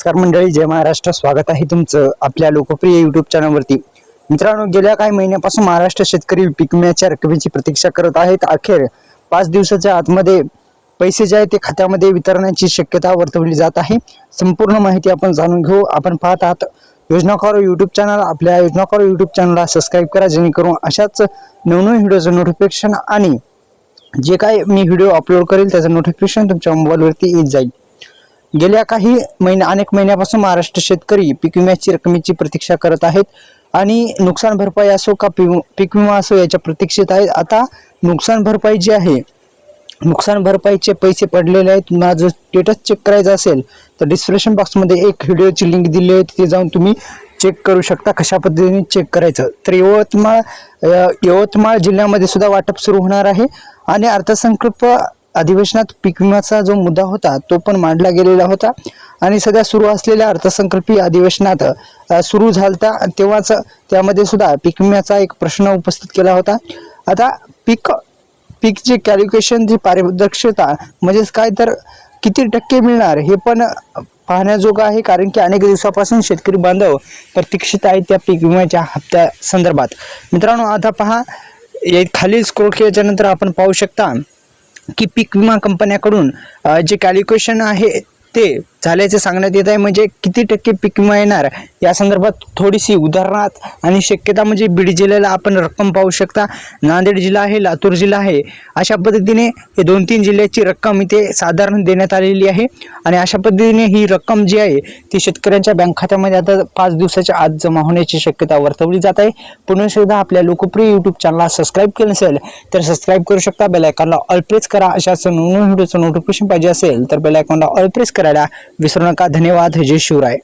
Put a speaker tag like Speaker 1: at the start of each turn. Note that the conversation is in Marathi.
Speaker 1: नमस्कार मंडळी जय महाराष्ट्र. स्वागत आहे तुमचं आपल्या लोकप्रिय युट्यूब चॅनलवरती मित्रांनो गेल्या काही महिन्यापासून महाराष्ट्र शेतकरी पीक विम्याच्या रकमेची प्रतीक्षा करत आहेत. अखेर पाच दिवसाच्या आतमध्ये पैसे जे आहेत ते खात्यामध्ये वितरणाची शक्यता वर्तवली जात आहे. संपूर्ण माहिती आपण जाणून घेऊ. आपण पाहत आहात योजनाकार यूट्यूब चॅनल आपल्या योजनाकार यूट्यूब चॅनलला सबस्क्राईब करा जेणेकरून अशाच नवनवीन व्हिडिओचं नोटिफिकेशन आणि जे काय मी व्हिडिओ अपलोड करेल त्याचं नोटिफिकेशन तुमच्या मोबाईलवरती येत जाईल. गेल्या काही महिन्या अनेक महिन्यापासून महाराष्ट्र शेतकरी पीक विम्याची रकमेची प्रतीक्षा करत आहेत आणि नुकसान भरपाई असो का पी- पीक विमा असो याच्या प्रतीक्षेत आहेत. आता नुकसान भरपाई जी आहे नुकसान भरपाईचे पैसे पडलेले आहेत. तुम्हाला जर स्टेटस चेक करायचं असेल तर डिस्क्रिप्शन बॉक्समध्ये एक व्हिडिओची लिंक दिली आहे. तिथे जाऊन तुम्ही चेक करू शकता कशा पद्धतीने चेक करायचं. तर यवतमाळ यवतमाळ जिल्ह्यामध्ये सुद्धा वाटप सुरू होणार आहे. आणि अर्थसंकल्प अधिवेशनात पीक विम्याचा जो मुद्दा होता तो पण मांडला गेलेला होता. आणि सध्या सुरू असलेल्या अर्थसंकल्पीय अधिवेशनात सुरू झालता तेव्हाच त्यामध्ये सुद्धा पीक विम्याचा एक प्रश्न उपस्थित केला होता. आता पीक पीकची कॅल्क्युलेशन जी पारदर्शकता म्हणजेच काय तर किती टक्के मिळणार हे पण पाहण्याजोगं आहे कारण की अनेक दिवसापासून शेतकरी बांधव प्रतीक्षित आहेत त्या पीक विम्याच्या हप्त्या संदर्भात. मित्रांनो आता पहा खाली स्क्रोल केल्याच्यानंतर आपण पाहू शकता की पीक विमा कंपन्याकडून जे कॅल्क्युलेशन आहे ते झाल्याचे सांगण्यात येत आहे. म्हणजे किती टक्के पीक विमा येणार? या संदर्भात थोडीशी उदाहरणात आणि शक्यता म्हणजे बीड जिल्ह्याला आपण रक्कम पाहू शकता. नांदेड जिल्हा आहे लातूर जिल्हा आहे. अशा पद्धतीने हे दोन तीन जिल्ह्याची रक्कम इथे साधारण देण्यात आलेली आहे. आणि अशा पद्धतीने ही रक्कम जी आहे ती शेतकऱ्यांच्या बँक खात्यामध्ये आता पाच दिवसाच्या आत जमा होण्याची शक्यता वर्तवली जात आहे. पुन्हा एकदा आपल्या लोकप्रिय यूट्यूब चॅनलला सबस्क्राईब केलं नसेल तर सबस्क्राईब करू शकता. बेलायकॉनला ऑल प्रेस करा. अशाच नवीन व्हिडिओचं नोटिफिकेशन पाहिजे असेल तर बेलायकॉनला ऑल प्रेस करायला विसरू नका. धन्यवाद. जय शिवराय.